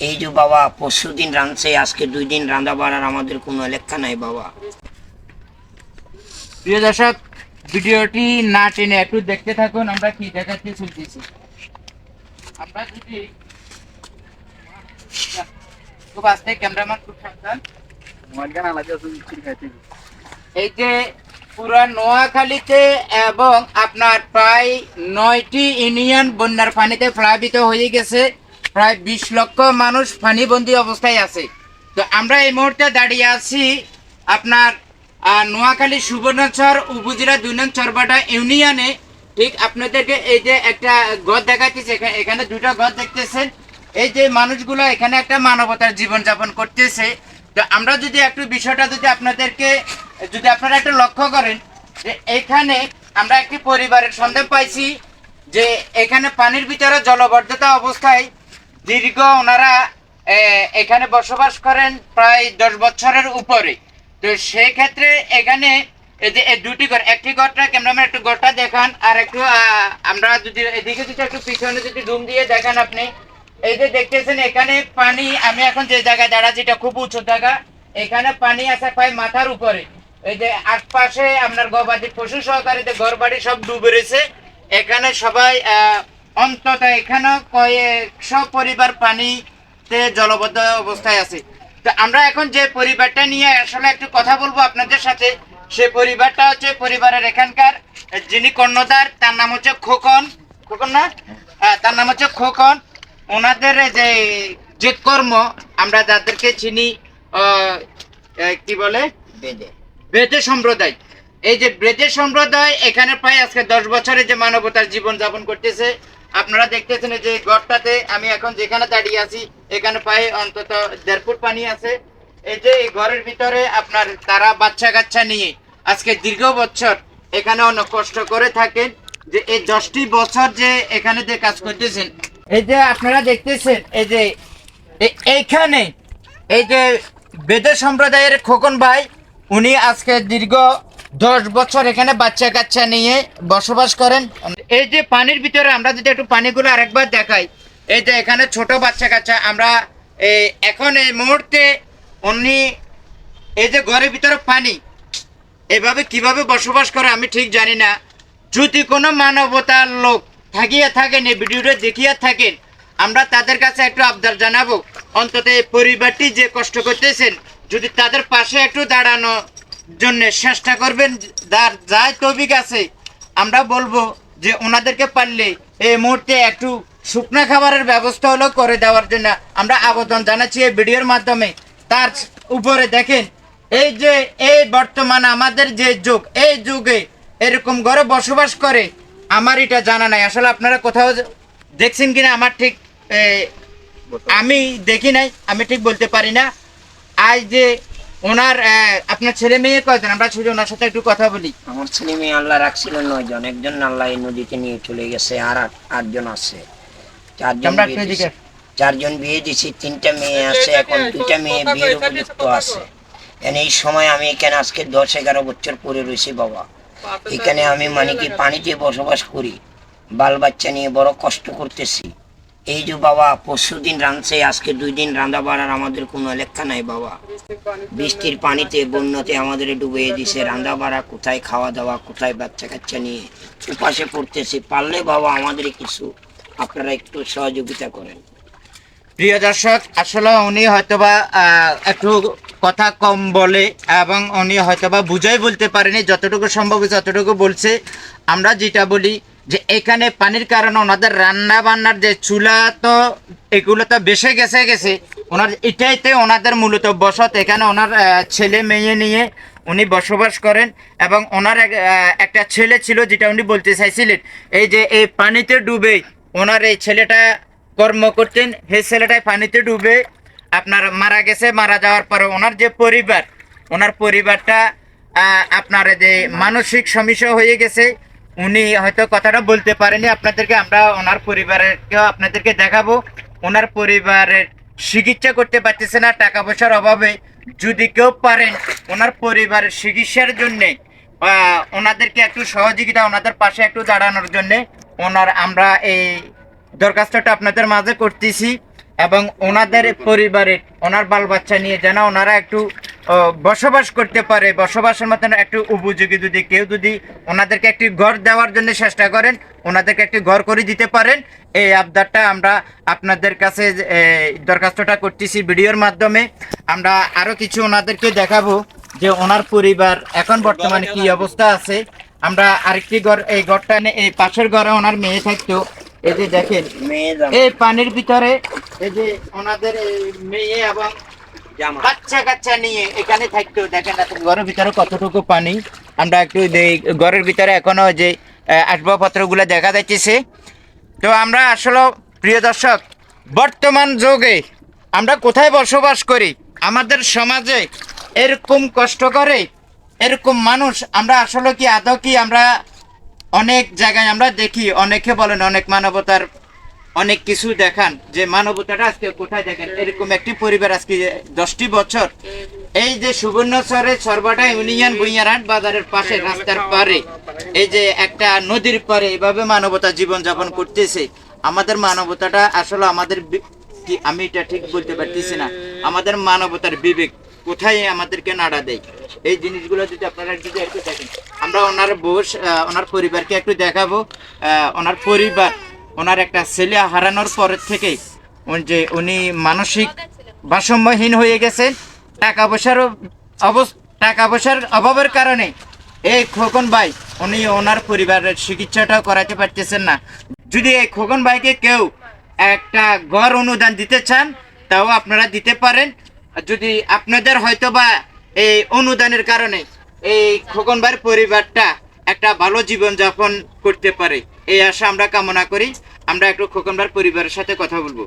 এই যে বাবা, পরশু দিন রাঁধছে, আজকে দুই দিন রাঁধা বাড়ার আমাদের কোনো লেখা নাই বাবা। প্রিয় দর্শক, ভিডিওটি না টেনে একটু দেখতে থাকুন, আমরা কি দেখাতে চলতেছি। আমরা যদি খুব আস্তে, ক্যামেরাম্যান খুব সাবধান। এই যে পুরা নোয়াখালীতে এবং আপনার প্রায় নয়টি ইউনিয়ন বন্যার পানিতে প্লাবিত হয়ে গেছে। প্রায় বিশ লক্ষ মানুষ পানিবন্দী অবস্থায় আছে। তো আমরা এই মুহূর্তে দাঁড়িয়ে আছি আপনার নোয়াখালী সুবর্ণচর উপজেলা দুই নং চরবাটা ইউনিয়নে। ঠিক আপনাদেরকে এই যে একটা ঘর দেখাচ্ছি এখানে দুটো ঘর দেখতেছেন। এই যে মানুষগুলো এখানে একটা মানবতার জীবন যাপন করতেছে। তো আমরা যদি একটু বিষয়টা যদি আপনাদেরকে, যদি আপনারা একটু লক্ষ্য করেন, যে এখানে আমরা একটি পরিবারের সন্দেহ পাইছি যে এখানে পানির ভিতরে জলবদ্ধতা অবস্থায় দীর্ঘ ওনারা এখানে বসবাস করেন প্রায় দশ বছরের উপরে। তো সেই ক্ষেত্রে এখানে এই যে দুটি ঘর, একটি ঘরটা ক্যামেরাম্যান একটু ঘরটা দেখান, আর একটু আমরা যদি এদিকে যদি একটু পিছনে যদি রুম দিয়ে দেখান আপনি। এই যে দেখতেছেন, এখানে পানি, আমি এখন যে জায়গায় দাঁড়াচ্ছি এটা খুব উঁচু জায়গা। এখানে পানি আছে প্রায় মাথার উপরে। এই যে আশপাশে আপনার গবাদি পশু সহকারে ঘর বাড়ি সব ডুবে রয়েছে। এখানে সবাই অন্তত এখানে কয়েকশো পরিবার পানিতে জলবদ্ধ অবস্থায় আছে। তো আমরা এখন যে পরিবারটা নিয়ে আসলে একটু কথা বলব আপনাদের সাথে সে পরিবারটা হচ্ছে পরিবারের এখানকার যিনি কর্ণধার তার নাম হচ্ছে খোকন। খোকন না? হ্যাঁ, তার নাম হচ্ছে খোকন। ওনাদের যে যে কর্ম আমরা যাদেরকে চিনি কি বলে? বেদে। সম্প্রদায়। এই যে ব্রেজে সম্প্রদায় এখানে প্রায় আজকে দশ বছরে যে মানবতার জীবন যাপন করতেছে আপনারা দেখতেছেন যে ঘরটাতে আমি এখন যেখানে দাঁড়িয়ে আছি, এখানে প্রায় অন্তত দেড় ফুট পানি আছে। এই যে এই ঘরের ভিতরে আপনার তারা বাচ্চা কাচ্চা নিয়ে আজকে দীর্ঘ বছর এখানে অনেক কষ্ট করে থাকেন যে এই দশটি বছর যে এখানে যে কাজ করতেছেন। এই যে আপনারা দেখতেছেন, এই যে এইখানে এই যে বেদে সম্প্রদায়ের খোকন ভাই, উনি আজকে দীর্ঘ দশ বছর এখানে বাচ্চা কাচ্চা নিয়ে বসবাস করেন। এই যে পানির ভিতরে আমরা যদি একটু পানিগুলো আরেকবার দেখাই, এই যে এখানে ছোট বাচ্চা কাচ্চা, আমরা এই এখন এই মুহূর্তে উনি এই যে ঘরের ভিতরে পানি, এভাবে কীভাবে বসবাস করে আমি ঠিক জানি না। যদি কোনো মানবতার লোক থাকিয়া থাকেন, এই ভিডিওটা দেখিয়া থাকেন, আমরা তাদের কাছে একটু আবদার জানাব। অন্তত এই পরিবারটি যে কষ্ট করতেছেন, যদি তাদের পাশে একটু দাঁড়ানো জন্য চেষ্টা করবেন, যার যায় তবিক আছে, আমরা বলব যে ওনাদেরকে পারলে এই মুহূর্তে একটু শুকনো খাবারের ব্যবস্থা হলো করে দেওয়ার জন্য। আমরা আবেদন জানাচ্ছি এই ভিডিওর মাধ্যমে। তার উপরে দেখেন, এই যে এই বর্তমান আমাদের যে যুগ, এই যুগে এরকম ঘরে বসবাস করে, আমার এটা জানা নাই। আসলে আপনারা কোথাও দেখছেন কিনা আমার ঠিক আমি দেখি নাই, আমি ঠিক বলতে পারি না। আজ যে ওনার আপনার ছেলে মেয়ে কয়জন? আমরা শুধু ওনার সাথে একটু কথা বলি। আমার ছেলে মেয়ে আল্লাহ রাখছিল নয় জন একজন আল্লাহ এই নদীতে নিয়ে চলে গেছে আর আটজন আছে। চারজন বিয়ে দিছি। চারজন বিয়ে দিছি তিনটা মেয়ে আছে এখন দুইটা মেয়ে বিয়ের উপযুক্ত আছে। এই সময় আমি এখানে আজকে দশ এগারো বছর পরে রয়েছি বাবা। এখানে আমি মানে কি পানিতে বসবাস করি বাল বাচ্চা নিয়ে বড় কষ্ট করতেছি। এই যে বাবা পরশু দিন রাঁধছে, আজকে দুই দিন রাঁধা বাড়ার আমাদের কোনো লেখা নাই বাবা। বৃষ্টির পানিতে, বন্যাতে আমাদের ডুবে দিছে। রান্না বাড়া কোথায় খাওয়া দাওয়া, কোথায় বাচ্চা কাচ্চা নিয়ে উপাসে পড়তেছে। পারলে বাবা আমাদের কিছু, আপনারা একটু সহযোগিতা করেন। প্রিয় দর্শক, আসলে উনি হয়তোবা একটু কথা কম বলে এবং উনি হয়তোবা বুঝাই বলতে পারেনি। যতটুকু সম্ভব যতটুকু বলছে। আমরা যেটা বলি যে এখানে পানির কারণে ওনাদের রান্না বান্নার যে চুলা তো, এগুলো তো বেসে গেছে গেছে। ওনার এটাইতে ওনাদের মূলত বসত। এখানে ওনার ছেলে মেয়ে নিয়ে উনি বসবাস করেন এবং ওনার এক- একটা ছেলে ছিল যেটা উনি বলতে চাইছিলেন, এই যে এই পানিতে ডুবে ওনার এই ছেলেটা কর্ম করতেন সেই ছেলেটাই পানিতে ডুবে আপনার মারা গেছে, মারা যাওয়ার পরে ওনার যে পরিবার, ওনার পরিবারটা আপনার যে মানসিক সমস্যা হয়ে গেছে উনি হয়তো কথাটা বলতে পারেনি আপনাদেরকে আমরা ওনার পরিবারেরকেও আপনাদেরকে দেখাবো। ওনার পরিবারের চিকিৎসা করতে পারতেছে না, টাকা পয়সার অভাবে। যদি কেউ পারেন ওনার পরিবারের চিকিৎসার জন্যে ওনাদেরকে একটু সহযোগিতা, ওনাদের পাশে একটু দাঁড়ানোর জন্যে, ওনার আমরা এই দরখাস্তটা আপনাদের মাঝে করতেছি। এবং ওনাদের পরিবারের, ওনার বাল বাচ্চা নিয়ে যেন ওনারা একটু বসবাস করতে পারে। বসবাসের মতন একটু উপযোগী যদি কেউ যদি ওনাদেরকে একটি ঘর দেওয়ার জন্য চেষ্টা করেন ওনাদেরকে একটি ঘর করে দিতে পারেন এই আবদারটা আমরা আপনাদের কাছে দরখাস্তটা করতেছি ভিডিওর মাধ্যমে। আমরা আরও কিছু ওনাদেরকে দেখাবো যে ওনার পরিবার এখন বর্তমানে কি অবস্থা আছে। আমরা আরেকটি ঘর এই ঘরটা এই পাশের ঘরে ওনার মেয়ে থাকতো। এই যে দেখেন এই পানির ভিতরে এই যে ওনাদের এই মেয়ে এবং বাচ্চা কাচ্চা নিয়ে এখানে থাকতো ঘরের ভিতরে কতটুকু পানি? আমরা একটু ঘরের ভিতরে এখনও যে আসবাবপত্রগুলো দেখা তো আমরা প্রিয় দর্শক, বর্তমান যুগে আমরা কোথায় বসবাস করি? আমাদের সমাজে এরকম কষ্ট করে, এরকম মানুষ আমরা আসলে কি আদৌ কি আমরা অনেক জায়গায় আমরা দেখি? অনেকে বলেন অনেক মানবতার অনেক কিছু দেখান যে মানবতাটা আজকে কোথায় দেখেন? এরকম একটি পরিবার আজকে দশটি বছর। এই যে সুবর্ণচরে সর্বটা ইউনিয়ন ভুইয়ারহাট বাজারের পাশে রাস্তার পারে। এই যে একটা নদীর পারে এভাবে মানবতা জীবন যাপন করতেছে। আমাদের মানবতাটা আসলে আমাদের আমি এটা ঠিক বলতে পারতেছি না। আমাদের মানবতার বিবেক কোথায় আমাদেরকে নাড়া দেয়? এই জিনিসগুলো যদি আপনারা যদি একটু দেখেন। আমরা ওনার বস ওনার পরিবারকে একটু দেখাবো। ওনার পরিবার ওনার একটা ছেলে হারানোর পর থেকে যে উনি মানসিক ভারসাম্যহীন হয়ে গেছেন টাকা পয়সার টাকা পয়সার অভাবের কারণে। এই খোকন ভাই, উনি ওনার পরিবারের চিকিৎসাটাও করাতে পারতেছেন না। যদি এই খোকন ভাইকে কেউ একটা ঘর অনুদান দিতে চান, তাও আপনারা দিতে পারেন। যদি আপনাদের হয়তো বা এই অনুদানের কারণে এই খোকন ভাইয়ের পরিবারটা একটা ভালো জীবন যাপন করতে পারে। এই আশা আমরা কামনা করি। আমরা একটু খোকনবার পরিবারের সাথে কথা বলব।